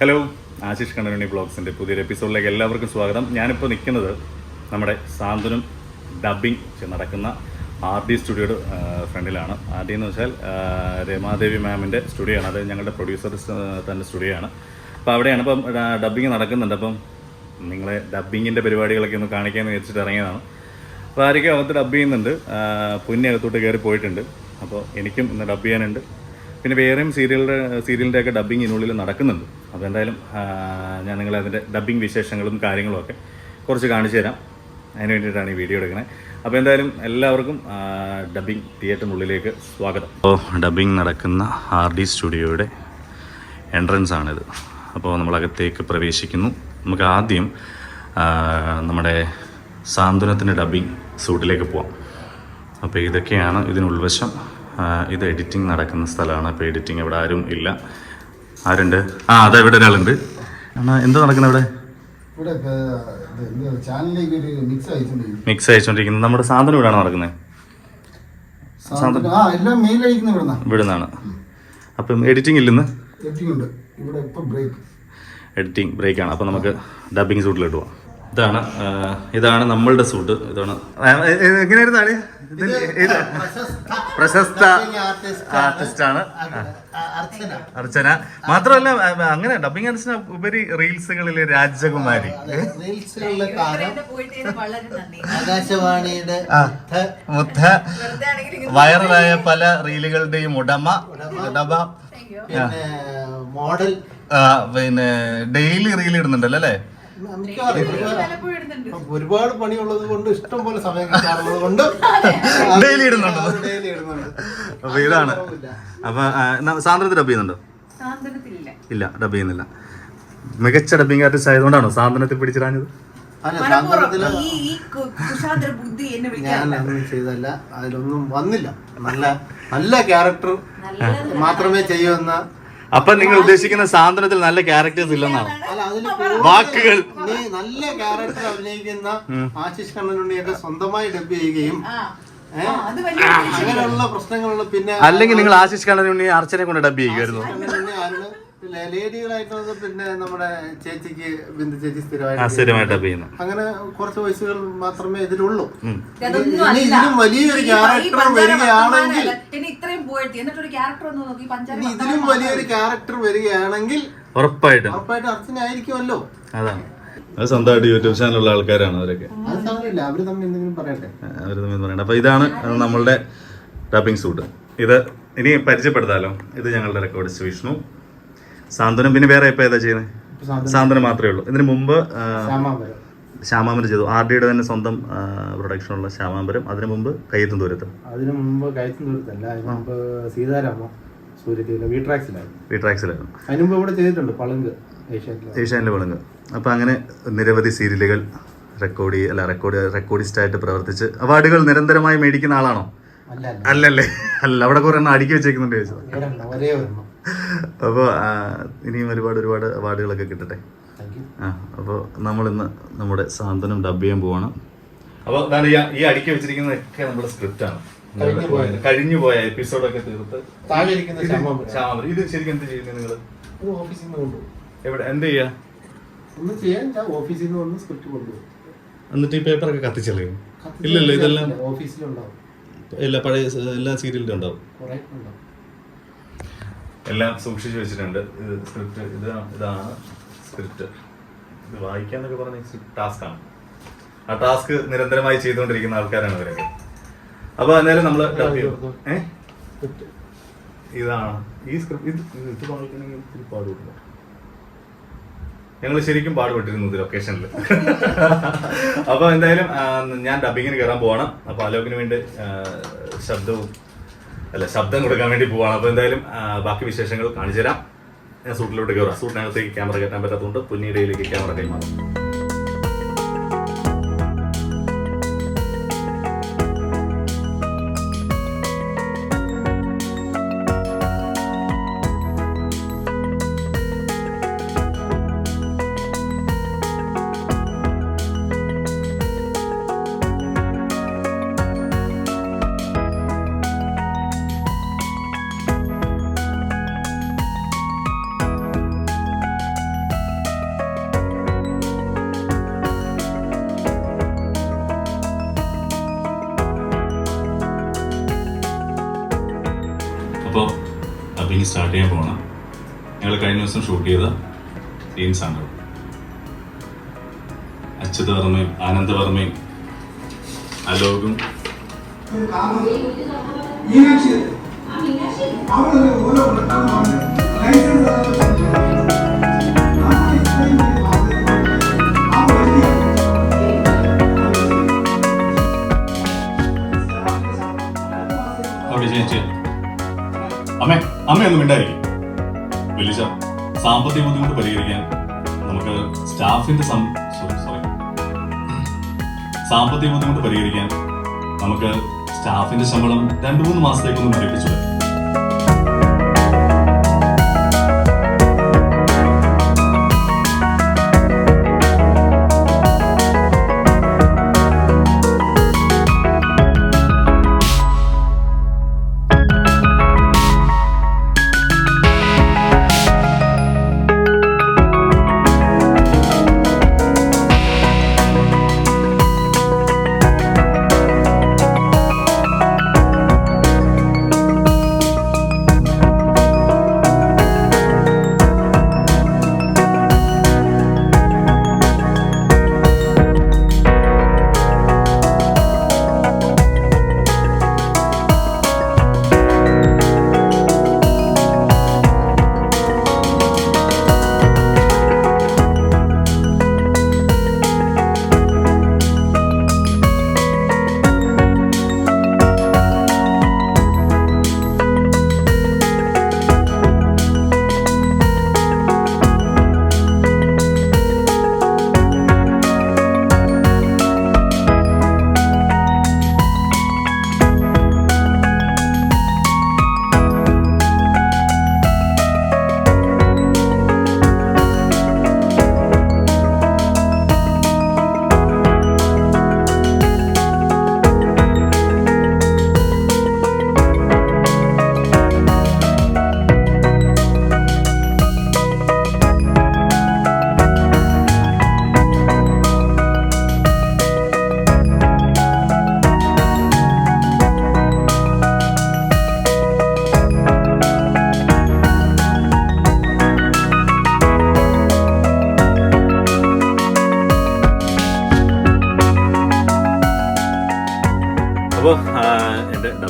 Hello Ashish Kannanunni ബ്ലോഗ്സിന്റെ പുതിയൊരു എപ്പിസോഡിലേക്ക് എല്ലാവർക്കും സ്വാഗതം. ഞാനിപ്പോൾ നിൽക്കുന്നത് നമ്മുടെ സാന്ത്വനം ഡബ്ബിംഗ് നടക്കുന്ന ആർ ഡി സ്റ്റുഡിയോയുടെ ഫ്രണ്ടിലാണ്. ആർ ഡി എന്ന് വെച്ചാൽ രമാദേവി മാമിന്റെ സ്റ്റുഡിയോ ആണ് അത് ഞങ്ങളുടെ പ്രൊഡ്യൂസർ തന്നെ സ്റ്റുഡിയോ ആണ് അപ്പോൾ അവിടെയാണ് ഇപ്പം ഡബ്ബിങ് നടക്കുന്നുണ്ട്. അപ്പം നിങ്ങളെ ഡബ്ബിങ്ങിന്റെ പരിപാടികളൊക്കെ ഒന്ന് കാണിക്കാമെന്ന് വെച്ചിട്ട് ഇറങ്ങിയതാണ്. അപ്പോൾ ആരൊക്കെ അകത്ത് ഡബ് ചെയ്യുന്നുണ്ട്. പുന്നെ അകത്തോട്ട് കയറി പോയിട്ടുണ്ട്. അപ്പോൾ എനിക്കും ഇന്ന് ഡബ് ചെയ്യാനുണ്ട്. പിന്നെ വേറെയും സീരിയലിന്റെ സീരിയലിന്റെ ഒക്കെ ഡബ്ബിങ് ഇതിനുള്ളിൽ നടക്കുന്നുണ്ട്. അപ്പോൾ എന്തായാലും ഞാൻ നിങ്ങളെ അതിന്റെ ഡബ്ബിങ് വിശേഷങ്ങളും കാര്യങ്ങളും ഒക്കെ കുറച്ച് കാണിച്ചു തരാം. അതിന് വേണ്ടിയിട്ടാണ് ഈ വീഡിയോ എടുക്കുന്നത് അപ്പോൾ എന്തായാലും എല്ലാവർക്കും ഡബ്ബിങ് തിയേറ്ററിനുള്ളിലേക്ക് സ്വാഗതം. അപ്പോൾ ഡബ്ബിങ് നടക്കുന്ന ആർ ഡി സ്റ്റുഡിയോയുടെ എൻട്രൻസ് ആണിത്. അപ്പോൾ നമ്മളകത്തേക്ക് പ്രവേശിക്കുന്നു. നമുക്ക് ആദ്യം നമ്മുടെ സാന്ത്വനത്തിന്റെ ഡബ്ബിംഗ് സൂട്ടിലേക്ക് പോവാം. അപ്പോൾ ഇതൊക്കെയാണ് ഇതിനുൾവശം ഇത് എഡിറ്റിംഗ് നടക്കുന്ന സ്ഥലമാണ്. അപ്പോൾ എഡിറ്റിംഗ് ഇവിടെ ആരും ഇല്ല. ആരുണ്ട്? ആ അതെ ഇവിടെ ഒരാളുണ്ട്. എന്നാ എന്താ നടക്കുന്നത് ഇവിടെ? മിക്സ് അയച്ചോണ്ടിരിക്കുന്നത് നമ്മുടെ സാധനം ഇവിടെയാണ് നടക്കുന്നത് സാധനം ആ എല്ലാം മെയിൽ അയക്കുന്ന ഇവിടെ നിന്നാണ് ഇവിടെ നിന്നാണ് അപ്പം എഡിറ്റിംഗ് ഇല്ലെന്ന് എഡിറ്റിംഗ് ബ്രേക്ക് ബ്രേക്കാണ് അപ്പോൾ നമുക്ക് ഡബിങ് സൂട്ടിലോട്ട് പോവാം. ഇതാണ് ഇതാണ് നമ്മളുടെ സൂട്ട്. ഇതാണ്. എങ്ങനെയായിരുന്നു ആൾ? പ്രശസ്ത ആർട്ടിസ്റ്റ് ആണ്. അർച്ചന. മാത്രമല്ല അങ്ങനെ ഡബിങ് ആർട്ടിസ്റ്റിന് ഉപരി റീൽസുകളിലെ രാജകുമാരി. ആകാശവാണിയുടെ. മുത്ത. വൈറലായ പല റീലുകളുടെയും ഉടമ. ഉടമ. പിന്നെ മോഡൽ. പിന്നെ ഡെയിലി റീൽ ഇടുന്നുണ്ടല്ലോ അല്ലേ? ഒരുപാട് പണിയുള്ളത് കൊണ്ട് ഇഷ്ടം പോലെ സമയം കിട്ടാറുള്ളത് കൊണ്ട് ഇടുന്നുണ്ടോ? ഡെയിലി ഇടുന്നുണ്ട്. അപ്പൊ ഇതാണ്. അപ്പൊ സാന്ദ്രത്തിൽ ഡബ് ചെയ്യുന്നുണ്ടോ? ഇല്ല ഡബ് ചെയ്യുന്നില്ല. മികച്ച ഡബിങ് ആർട്ടിസ്റ്റ് ആയതുകൊണ്ടാണോ സാന്ത്വനത്തിൽ പിടിച്ചിടാഞ്ഞത്? അല്ല മനഃപൂർവം ഈ ഈ കു- ബുദ്ധി എന്നെ ഞാൻ ഒന്നും ചെയ്തല്ല അതിലൊന്നും വന്നില്ല. നല്ല നല്ല ക്യാരക്ടർ മാത്രമേ ചെയ്യൂ ചെയ്യുമെന്ന അപ്പൊ നിങ്ങൾ ഉദ്ദേശിക്കുന്ന സാന്ത്വനത്തിൽ നല്ല ക്യാരക്ടേഴ്സ് ഇല്ലെന്നാണ്? അല്ല വാക്കുകൾ. നീ നല്ല ക്യാരക്ടർ അഭിനയിക്കുന്ന ആശിഷ് കണ്ണനുണ്ണിയൊക്കെ സ്വന്തമായി ഡബ് ചെയ്യുകയും ഏ? അത് വലിയ അങ്ങനെയുള്ള പ്രശ്നങ്ങളുള്ള പിന്നെ അല്ലെങ്കിൽ നിങ്ങൾ ആശിഷ് കണ്ണനുണ്ണി അർച്ചനെ കൊണ്ട് ഡബ് ചെയ്യുമായിരുന്നു കണ്ണനുണ്ണി ആരുടെ? പിന്നെ ലേഡികളായിട്ടുള്ളത് പിന്നെ നമ്മുടെ ചേച്ചിക്ക് ബിന്ദു ചേച്ചി സ്ഥിരമായിട്ട് സ്ഥിരമായിട്ട് ഡബ് അങ്ങനെ കുറച്ച് വയസ്സുകൾ മാത്രമേ ഇതിലുള്ളൂ. അതൊന്നും ഇനി അല്ല. ഇതിലും വലിയൊരു ക്യാരക്ടർ വരികയാണെങ്കിൽ. ഇനി ഇതിലും വലിയൊരു ക്യാരക്ടർ വരികയാണെങ്കിൽ ഉറപ്പായിട്ടും. ഉറപ്പായിട്ട് അർച്ചനായിരിക്കുമല്ലോ അതാണ്. അത് സ്വന്തമായിട്ട് യൂട്യൂബ് ചാനലുള്ള ആൾക്കാരാണ് അവരൊക്കെ. അവർ തമ്മിൽ എന്തെങ്കിലും പറയട്ടെ. അപ്പൊ ഇതാണ് നമ്മളുടെ ടാപ്പിംഗ് സൂട്ട് ഇത് ഇനി പരിചയപ്പെടുത്താലോ? ഇത് ഞങ്ങളുടെ റെക്കോർഡിസ്റ്റ് വിഷ്ണു. സാന്ത്വനം പിന്നെ വേറെ ഇപ്പൊ ഏതാ ചെയ്യുന്നത് സാന്ത്വനം- മാത്രമേ ഉള്ളൂ. ഇതിന് മുമ്പ് ശ്യാമാമ്പരം ചെയ്തു. ആർ ഡിയുടെ തന്നെ സ്വന്തം പ്രൊഡക്ഷനുള്ള ശ്യാമാമ്പരം അതിനു മുമ്പ് കയ്യത്തും ദൂരത്ത്. അതിനു മുമ്പ് കയ്യത്തും ദൂരത്തല്ല മുമ്പ് സീതാരാമ സൂര്യത്തിലെ മുമ്പ് ഇവിടെ ചെയ്തിട്ടുണ്ട് പളുങ്ക് ഏഷ്യാനിലെ വിളങ്ങ് അപ്പൊ അങ്ങനെ നിരവധി സീരിയലുകൾ റെക്കോർഡ് അല്ല റെക്കോർഡ് റെക്കോർഡിസ്റ്റായിട്ട് പ്രവർത്തിച്ച് അവാർഡുകൾ നിരന്തരമായി മേടിക്കുന്ന ആളാണോ? അല്ല അല്ല അല്ലല്ലേ? അല്ല അവിടെ കുറെ എണ്ണം അടുക്കി വെച്ചേക്കുന്നുണ്ട് ചോദിച്ചത്. ഒരേ ഒരെണ്ണം. അപ്പോൾ ഇനിയും ഒരുപാട് ഒരുപാട് അവാർഡുകളൊക്കെ കിട്ടട്ടെ. ആ അപ്പോൾ നമ്മളിന്ന് നമ്മുടെ സാന്ത്വനം ഡബ് ചെയ്യാൻ പോവാണ്. അപ്പോൾ ഈ അടുക്കി വെച്ചിരിക്കുന്നതൊക്കെ നമ്മുടെ സ്ക്രിപ്റ്റ് ആണ്. പോയ. കഴിഞ്ഞു പോയ എപ്പിസോഡൊക്കെ തീർത്ത് ശ്യാമാമ്പരം. ഇത് ശരിക്കും എന്ത് ചെയ്യുന്നത് നിങ്ങൾ ഓഫീസിൽ നിന്ന് കൊണ്ടുപോകും. എവിടെ എന്ത് ചെയ്യാ? ഒന്നും ചെയ്യാൻ ഞാൻ ഓഫീസിൽ നിന്ന് വന്ന് സ്ക്രിപ്റ്റ് കൊണ്ടുപോകും. എന്നിട്ട് ഈ പേപ്പറൊക്കെ കത്തിച്ചളയും ഇല്ലല്ലോ ഇതെല്ലാം ഓഫീസിലുണ്ടാവും എല്ലാ പഴയ എല്ലാ സീരിയലിലും ഉണ്ടാവും. കുറെ ഉണ്ടാവും. എല്ലാം സൂക്ഷിച്ചു വെച്ചിട്ടുണ്ട്. ഇത് സ്ക്രിപ്റ്റ് ഇത് ഇതാണ് സ്ക്രിപ്റ്റ് ഇത് വായിക്കാന്നൊക്കെ പറഞ്ഞ ടാസ്ക് ആണ്. ആ ടാസ്ക് നിരന്തരമായി ചെയ്തുകൊണ്ടിരിക്കുന്ന ആൾക്കാരാണ് ഇവരൊക്കെ. അപ്പൊ അന്നേരം നമ്മൾ ഏ? സ്ക്രിപ്റ്റ് ഇതാണ്. ഈ സ്ക്രിപ്റ്റ് ഇത് ഇത് വായിക്കണമെങ്കിൽ ഇത്തിരി പാടുപെട്ടില്ല ഞങ്ങൾ ശരിക്കും പാടുപെട്ടിരുന്നു ഇത് ലൊക്കേഷനിൽ അപ്പൊ എന്തായാലും ഞാൻ ഡബിങ്ങിന് കയറാൻ പോവാണ്. അപ്പൊ അലോകിന് വേണ്ടി ശബ്ദവും അല്ല ശബ്ദം കൊടുക്കാൻ വേണ്ടി പോവാണ്. അപ്പൊ എന്തായാലും ബാക്കി വിശേഷങ്ങൾ കാണിച്ചു തരാം ഞാൻ സൂട്ടിലോട്ട് കയറാം. സൂട്ടിനകത്തേക്ക് ക്യാമറ കയറ്റാൻ പറ്റാത്തതുകൊണ്ട് പുന്നീടയിലേക്ക് ക്യാമറ കൈമാറും. ദിവസം ഷൂട്ട് ചെയ്ത സീൻസാണ് അച്യുത വർമ്മയും ആനന്ദ വർമ്മയും അലോകും അവിടെ അമ്മയൊന്നും മിണ്ടായിരിക്കും. വലിയ സാമ്പത്തിക ബുദ്ധിമുട്ട് പരിഹരിക്കാൻ നമുക്ക് സ്റ്റാഫിന്റെ സോറി സോറി സാമ്പത്തിക ബുദ്ധിമുട്ട് പരിഹരിക്കാൻ നമുക്ക് സ്റ്റാഫിന്റെ ശമ്പളം രണ്ടു മൂന്ന് മാസത്തേക്കൊന്നും മരപ്പിച്ചു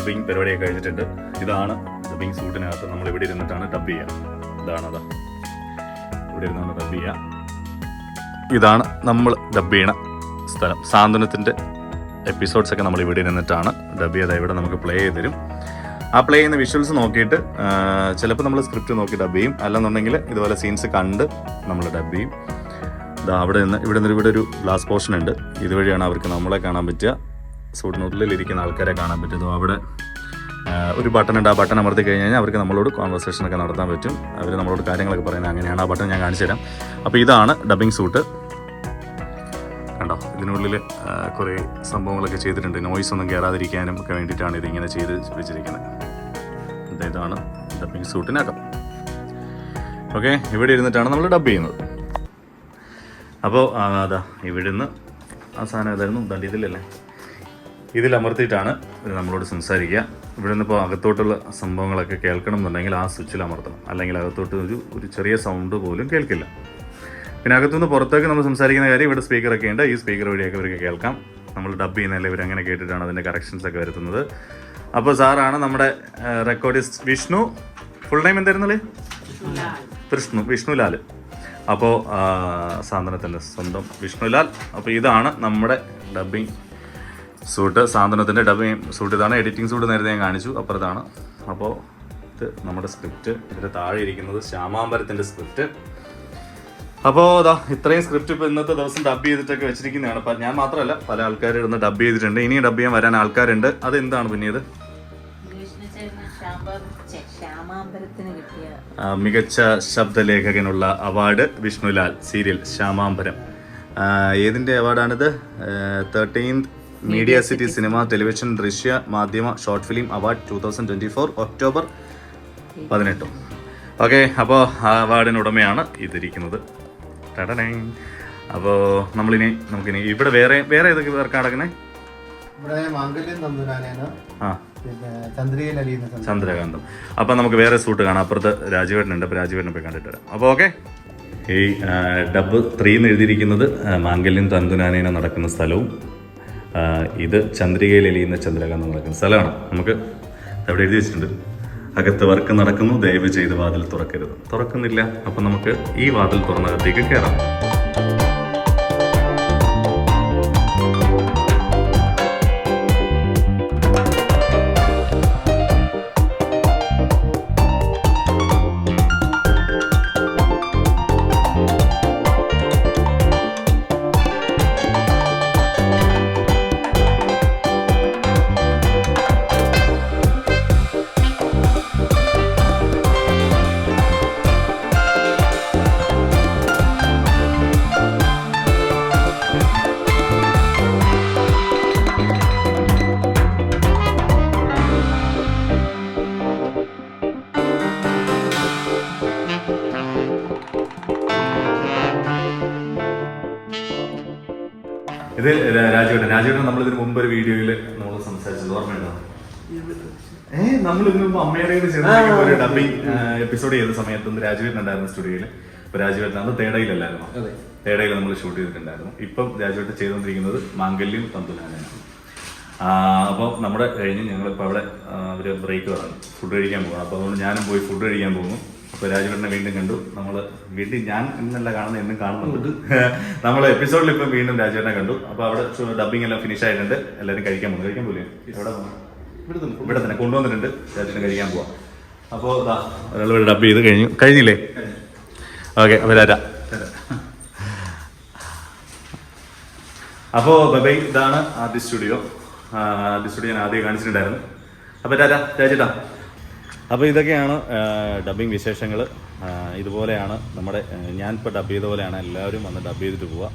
ഡബിങ് പരിപാടിയൊക്കെ കഴിച്ചിട്ടുണ്ട് ഇതാണ് ഡബിങ് സൂട്ടിനകത്ത് നമ്മൾ ഇവിടെ ഇരുന്നിട്ടാണ് ഡബ് ചെയ്യുക ഇതാണ് ഇവിടെ ഇരുന്നാണ് ഡബ് ചെയ്യുക ഇതാണ് നമ്മൾ ഡബ് ചെയ്യണ സ്ഥലം. സാന്ത്വനത്തിന്റെ എപ്പിസോഡ്സ് ഒക്കെ നമ്മൾ ഇവിടെ ഇരുന്നിട്ടാണ് ഡബ് ചെയ്ത് ഇവിടെ നമുക്ക് പ്ലേ ചെയ്ത് തരും. ആ പ്ലേ ചെയ്യുന്ന വിഷ്വൽസ് നോക്കിയിട്ട് ചിലപ്പോൾ നമ്മൾ സ്ക്രിപ്റ്റ് നോക്കി ഡബ് ചെയ്യും. അല്ലെന്നുണ്ടെങ്കിൽ ഇതുപോലെ സീൻസ് കണ്ട് നമ്മൾ ഡബ് ചെയ്യും. അവിടെ നിന്ന് ഇവിടെ നിന്ന് ഇവിടെ ഒരു ഗ്ലാസ് പോർഷൻ ഉണ്ട്. ഇതുവഴിയാണ് അവർക്ക് നമ്മളെ കാണാൻ പറ്റുക. സൂട്ടിനുള്ളിൽ ഇരിക്കുന്ന ആൾക്കാരെ കാണാൻ പറ്റുന്നു. അവിടെ ഒരു ബട്ടൺ ഉണ്ട്. ആ ബട്ടൺ അമർത്തി കഴിഞ്ഞ് കഴിഞ്ഞാൽ അവർക്ക് നമ്മളോട് കോൺവെർസേഷൻ ഒക്കെ നടത്താൻ പറ്റും. അവർ നമ്മളോട് കാര്യങ്ങളൊക്കെ പറയുന്നത് അങ്ങനെയാണ്. ആ ബട്ടൺ ഞാൻ കാണിച്ചു തരാം. അപ്പോൾ ഇതാണ് ഡബിങ് സൂട്ട് കണ്ടോ? ഇതിനുള്ളിൽ കുറേ സംഭവങ്ങളൊക്കെ ചെയ്തിട്ടുണ്ട്. നോയ്സ് ഒന്നും കയറാതിരിക്കാനും ഒക്കെ വേണ്ടിയിട്ടാണ് ഇതിങ്ങനെ ചെയ്ത് വെച്ചിരിക്കുന്നത്. ഇത് ഇതാണ് ഡബിങ് സൂട്ടിനകം ഓക്കെ ഇവിടെ ഇരുന്നിട്ടാണ് നമ്മൾ ഡബ് ചെയ്യുന്നത്. അപ്പോൾ അതാ ഇവിടുന്ന് ആ സാധനം ഏതായിരുന്നു? ദണ്ട് ഇതിലല്ലേ ഇതിൽ അമർത്തിയിട്ടാണ് നമ്മളോട് സംസാരിക്കുക. ഇവിടെ നിന്ന് ഇപ്പോൾ അകത്തോട്ടുള്ള സംഭവങ്ങളൊക്കെ കേൾക്കണം എന്നുണ്ടെങ്കിൽ ആ സ്വിച്ചിൽ അമർത്തണം. അല്ലെങ്കിൽ അകത്തോട്ട് ഒരു ഒരു ചെറിയ സൗണ്ട് പോലും കേൾക്കില്ല. പിന്നെ അകത്തുനിന്ന് പുറത്തേക്ക് നമ്മൾ സംസാരിക്കുന്ന കാര്യം ഇവിടെ സ്പീക്കറൊക്കെ ഉണ്ട്. ഈ സ്പീക്കർ വഴിയൊക്കെ ഇവർക്ക് കേൾക്കാം. നമ്മൾ ഡബ് ചെയ്യുന്നതല്ലേ ഇവർ അങ്ങനെ കേട്ടിട്ടാണ് അതിന്റെ കറക്ഷൻസൊക്കെ വരുത്തുന്നത്. അപ്പോൾ സാറാണ് നമ്മുടെ റെക്കോർഡിസ്റ്റ് വിഷ്ണു. ഫുൾ ടൈം എന്തായിരുന്നല്ലേ വിഷ്ണു വിഷ്ണുലാൽ അപ്പോൾ സാന്ത്വനത്തിന്റെ സ്വന്തം വിഷ്ണുലാൽ. അപ്പോൾ ഇതാണ് നമ്മുടെ ഡബിങ് സൂട്ട് സാന്ത്വനത്തിന്റെ ഡബിങ് സൂട്ട്. ഇതാണ് എഡിറ്റിംഗ് സൂട്ട് നേരത്തെ ഞാൻ കാണിച്ചു. അപ്പുറത്താണ്. അപ്പോൾ ഇത് നമ്മുടെ സ്ക്രിപ്റ്റ് ഇതിന്റെ താഴെ ഇരിക്കുന്നത് ശ്യാമാമ്പരത്തിന്റെ സ്ക്രിപ്റ്റ് അപ്പോൾ അതാ ഇത്രയും സ്ക്രിപ്റ്റ് ഇപ്പോൾ ഇന്നത്തെ ദിവസം ഡബ് ചെയ്തിട്ടൊക്കെ വെച്ചിരിക്കുന്നതാണ്. അപ്പം ഞാൻ മാത്രമല്ല പല ആൾക്കാരും ഇരുന്ന് ഡബ് ചെയ്തിട്ടുണ്ട്. ഇനിയും ഡബ് ചെയ്യാൻ വരാൻ ആൾക്കാരുണ്ട്. അതെന്താണ് പിന്നെ ഇത് ഇംഗ്ലീഷിന് ചേരുന്ന ശ്യാമാ- ഛെ, കിട്ടിയ മികച്ച ശബ്ദലേഖകനുള്ള അവാർഡ് വിഷ്ണുലാൽ സീരിയൽ ശ്യാമാംബരം. ഏതിന്റെ അവാർഡാണിത് thirteenth media city cinema television ദൃശ്യ മാധ്യമ short film award two thousand twenty four October പതിനെട്ടും. ഓക്കെ അപ്പോൾ ആ അവാർഡിന് ഉടമയാണ് ഇതിരിക്കുന്നത്. അപ്പോൾ നമ്മളിനി നമുക്കിനി ഇവിടെ വേറെ വേറെ ഏതൊക്കെ പേർക്ക് അടക്കണേ ഇവിടെ മാംഗല്യം ആ. ചന്ദ്രകാന്തം. അപ്പം നമുക്ക് വേറെ സൂട്ട് കാണാം. അപ്പുറത്ത് രാജുവേട്ടനുണ്ട്. അപ്പൊ രാജുവേട്ടനെ പോയി കണ്ടിട്ട് വരാം. അപ്പോൾ ഓക്കെ ഈ ഡബ് ത്രീ എന്ന് എഴുതിയിരിക്കുന്നത് മാംഗല്യം തന്തുനാനേന നടക്കുന്ന സ്ഥലവും ഇത് ചന്ദ്രികയിൽ എലിയുന്ന ചന്ദ്രകാന്തം നടക്കുന്ന സ്ഥലമാണ്. നമുക്ക് അവിടെ എഴുതി വെച്ചിട്ടുണ്ട്. അകത്ത് വർക്ക് നടക്കുന്നു ദയവ് ചെയ്ത് വാതിൽ തുറക്കരുത്. തുറക്കുന്നില്ല. അപ്പം നമുക്ക് ഈ വാതിൽ തുറന്നകത്തേക്ക് കയറാം. നമ്മൾ ഇതിന് മുമ്പ് ഒരു വീഡിയോയിൽ നമ്മൾ സംസാരിച്ചത് ഓർമ്മയുണ്ടോ? ഏഹ് നമ്മൾ ഇതിന് മുമ്പ് അമ്മയുടെ ചേർന്ന് ഒരു ഡബിങ് എപ്പിസോഡ് ചെയ്ത സമയത്ത് രാജുവേട്ടൻ ഉണ്ടായിരുന്നു സ്റ്റുഡിയോയിൽ അപ്പൊ രാജുവേട്ടൻ അന്ന് തേടയിലല്ലായിരുന്നു തേടയിൽ നമ്മൾ ഷൂട്ട് ചെയ്തിട്ടുണ്ടായിരുന്നു. ഇപ്പം രാജുവേട്ടൻ ചെയ്തുകൊണ്ടിരിക്കുന്നത് മാംഗല്യം തന്തുലാനാണ്. അപ്പോൾ നമ്മുടെ കഴിഞ്ഞ് ഞങ്ങളിപ്പോൾ അവിടെ ഒരു ബ്രേക്ക് പറഞ്ഞു ഫുഡ് കഴിക്കാൻ പോകണം അപ്പോൾ അതുകൊണ്ട് ഞാനും പോയി ഫുഡ് കഴിക്കാൻ പോകുന്നു. അപ്പോൾ രാജുവേട്ടനെ വീണ്ടും കണ്ടു. നമ്മൾ വീണ്ടും ഞാൻ ഇന്നല്ല കാണുന്ന എന്നും കാണുന്നുണ്ട്. നമ്മൾ എപ്പിസോഡിൽ ഇപ്പം വീണ്ടും രാജുവേട്ടനെ കണ്ടു. അപ്പോൾ അവിടെ ഡബിങ് എല്ലാം ഫിനിഷ് ആയിട്ടുണ്ട്. എല്ലാവരും കഴിക്കാൻ പോകുന്നു കഴിക്കാൻ പോലെ എവിടെ ഇവിടെ തന്നെ. കൊണ്ടുവന്നിട്ടുണ്ട്. രാജുവേട്ടൻ കഴിക്കാൻ പോവാം. അപ്പോൾ ഇതാ ഒരാൾ ഡബ് ചെയ്ത് കഴിഞ്ഞു. കഴിഞ്ഞില്ലേ? ഓക്കെ അപ്പോൾ രാജ അപ്പോൾ ബൈ ഇതാണ് ആദ്യ സ്റ്റുഡിയോ. ആദ്യ സ്റ്റുഡിയോ ഞാൻ ആദ്യം കാണിച്ചിട്ടുണ്ടായിരുന്നു. അപ്പോൾ രാജ രാജേട്ടാ. അപ്പോൾ ഇതൊക്കെയാണ് ഡബ്ബിംഗ് വിശേഷങ്ങൾ ഇതുപോലെയാണ് നമ്മുടെ ഞാൻ ഞാനിപ്പോൾ ഡബ് ചെയ്ത പോലെയാണ് എല്ലാവരും വന്ന് ഡബ് ചെയ്തിട്ട് പോവുക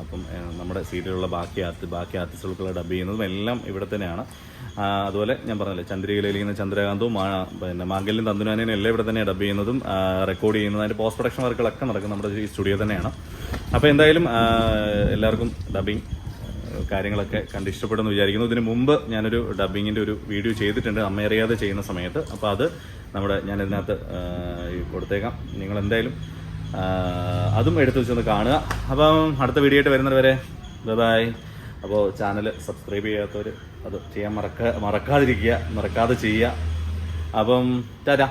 അപ്പം നമ്മുടെ സീരിയലുള്ള ബാക്കി ആർട്ട് ബാക്കി ആർട്ടിസ്റ്റുകൾക്കുള്ള ഡബ് ചെയ്യുന്നതും എല്ലാം ഇവിടെ തന്നെയാണ്. അതുപോലെ ഞാൻ പറഞ്ഞില്ലേ ചന്ദ്രകാന്തവും മാ- പിന്നെ മാംഗല്യം തന്തുനാനേനും എല്ലാം ഇവിടെ തന്നെയാണ് ഡബ് ചെയ്യുന്നതും റെക്കോർഡ് ചെയ്യുന്നതും അതിന്റെ പോസ്റ്റ് പ്രൊഡക്ഷൻ വർക്കുകളൊക്കെ നടക്കുന്നത് നമ്മുടെ ഈ സ്റ്റുഡിയോ തന്നെയാണ്. അപ്പോൾ എന്തായാലും എല്ലാവർക്കും ഡബിങ് കാര്യങ്ങളൊക്കെ കണ്ട് വിചാരിക്കുന്നു. ഇതിന് മുമ്പ് ഞാനൊരു ഡബിങ്ങിന്റെ ഒരു വീഡിയോ ചെയ്തിട്ടുണ്ട്. അമ്മയറിയാതെ ചെയ്യുന്ന സമയത്ത്. അപ്പോൾ അത് നമ്മുടെ ഞാൻ ഇതിനകത്ത് കൊടുത്തേക്കാം. നിങ്ങൾ എന്തായാലും അതും എടുത്തു വെച്ചൊന്ന് കാണുക. അപ്പം അടുത്ത വീഡിയോ ആയിട്ട് വരുന്നത് വരെ ബൈ അപ്പോൾ ചാനൽ സബ്സ്ക്രൈബ് ചെയ്യാത്തവർ അത് ചെയ്യാൻ മറക്ക മറക്കാതിരിക്കുക മറക്കാതെ ചെയ്യുക. അപ്പം ടാറ്റാ.